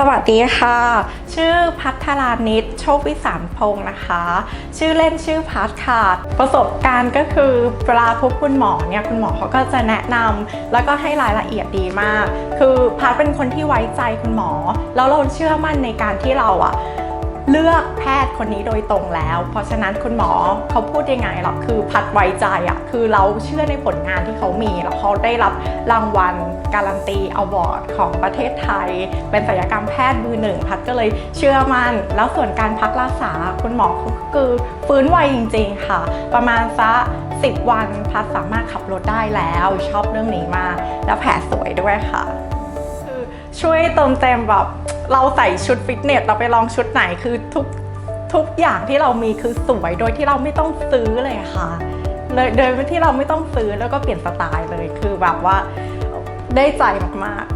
สวัสดีค่ะ ชื่อพัฒรานิชโชควิสารพงศ์นะคะ ชื่อเล่นชื่อพัทค่ะ ประสบการณ์ก็คือเวลาพบคุณหมอเนี่ยคุณหมอเขาก็จะแนะนำแล้วก็ให้รายละเอียดดีมาก คือพัทเป็นคนที่ไว้ใจคุณหมอ แล้วเราเชื่อมั่นในการที่เราอะ เลือกแพทย์คนนี้โดยตรงแล้ว เพราะฉะนั้นคุณหมอเขาพูดยังไงหรอกคือพัดไวใจอะคือเราเชื่อในผลงานที่เขามี แล้วเขาได้รับรางวัลการันตีอวอร์ดของประเทศไทย เป็นศัลยกรรมแพทย์มือหนึ่งพัดก็เลยเชื่อมั่นแล้วส่วนการพักรักษาคุณหมอก็คือฟื้นไวจริง ๆ ค่ะ ประมาณสัก10 วันพัดสามารถขับรถได้แล้ว ชอบเรื่องนี้มากแล้วแผลสวยด้วยค่ะ ช่วยเติมเต็มแบบเราใส่ชุดฟิตเนสเราไปลองชุดไหนคือทุกทุกอย่างที่เรามีคือสวยโดยที่เราไม่ต้องซื้อเลยค่ะเลยโดยที่เราไม่ต้องซื้อแล้วก็เปลี่ยนสไตล์เลยคือแบบว่าได้ใจมากๆ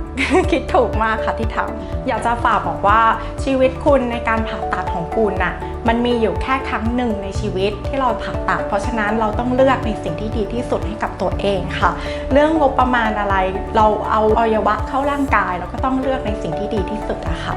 คิดถูกมากค่ะที่ทำอยากจะฝากบอกว่าชีวิตคุณในการผ่าตัดของคุณน่ะมันมีอยู่แค่ครั้งหนึ่งในชีวิตที่เราผ่าตัด เพราะฉะนั้นเราต้องเลือกในสิ่งที่ดีที่สุดให้กับตัวเองค่ะ เรื่องงบประมาณอะไร เราเอาอวัยวะเข้าร่างกาย เราก็ต้องเลือกในสิ่งที่ดีที่สุดอะค่ะ